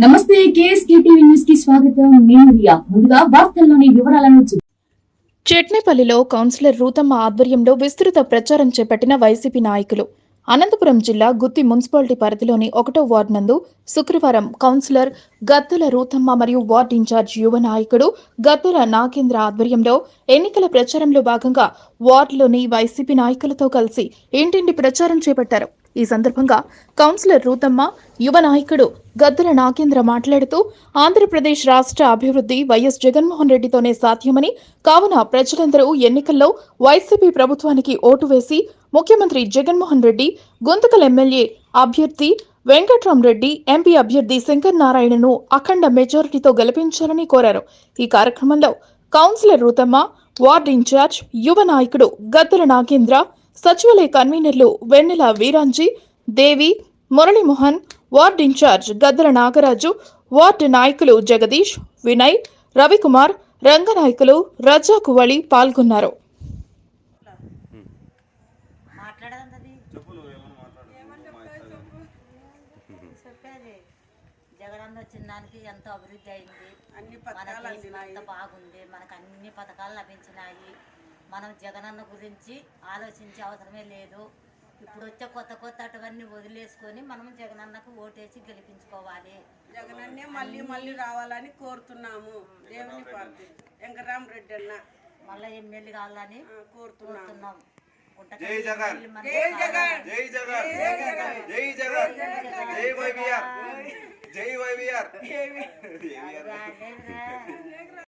నమస్తే KSK TV న్యూస్కి స్వాగతం. నేను రియా. ముందుగా వార్తల్లోని వివరాలను చూ- చెట్నేపల్లిలో కౌన్సిలర్ రూతమ్మ ఆధ్వర్యంలో విస్తృత ప్రచారం చేపట్టిన వైసీపీ నాయకులు. అనంతపురం జిల్లా గుత్తి మున్సిపాలిటీ పరిధిలోని ఒకటో వార్డు నందు శుక్రవారం కౌన్సిలర్ గద్దెల రూతమ్మ మరియు వార్డు ఇన్ఛార్జ్ యువ నాయకుడు గద్దెల నాగేంద్ర ఆధ్వర్యంలో ఎన్నికల ప్రచారంలో భాగంగా వార్డులోని వైసీపీ నాయకులతో కలిసి ఇంటింటి ప్రచారం చేపట్టారు. ఈ సందర్భంగా కౌన్సిలర్ రూతమ్మ యువ నాయకుడు గద్దెల నాగేంద్ర మాట్లాడుతూ ఆంధ్రప్రదేశ్ రాష్ట్ర అభివృద్ధి వైఎస్ జగన్మోహన్ రెడ్డితోనే సాధ్యమని కావున ప్రజలందరూ ఎన్నికల్లో వైసీపీ ప్రభుత్వానికి ఓటు వేసి ముఖ్యమంత్రి జగన్మోహన్ రెడ్డి గుంతకల్ ఎమ్మెల్యే అభ్యర్థి వెంకట్రామరెడ్డి ఎంపీ అభ్యర్థి శంకర్ నారాయణను అఖండ మెజారిటీతో గెలిపించాలని కోరారు. ఈ కార్యక్రమంలో కౌన్సిలర్ రూతమ్మ వార్డు ఇన్ఛార్జ్ యువ నాయకుడు గద్దెల నాగేంద్ర సచివాలయ కన్వీనర్లు Vennela Veeranji Devi Muralimohan ward in charge Gaddela Nagaraju ward నాయకులు జగదీష్ వినయ్ రవికుమార్ రంగనాయకులు రజా కువళి పాల్గొన్నారు. జగనన్న వచ్చిన దానికి ఎంతో అభివృద్ధి అయింది. అన్ని బాగుంది. మనకు అన్ని పథకాలు లభించినాయి. మనం జగనన్న గురించి ఆలోచించే అవసరమే లేదు. ఇప్పుడు వచ్చే కొత్త కొత్త అటువన్నీ వదిలేసుకొని మనం జగనన్నకు ఓటేసి గెలిపించుకోవాలి. జగనన్నే మళ్ళీ మళ్ళీ రావాలని కోరుతున్నాము. దేవుని పార్టీ. వెంకరామ రెడ్డి అన్న. మళ్ళీ ఎమ్మెల్యే కావాలని కోరుతున్నాం జై జగన్. మనకు జై జగన్. జై జగన్. జై జగన్. జై వైవిఆర్ జై వైవిఆర్ కావాలి.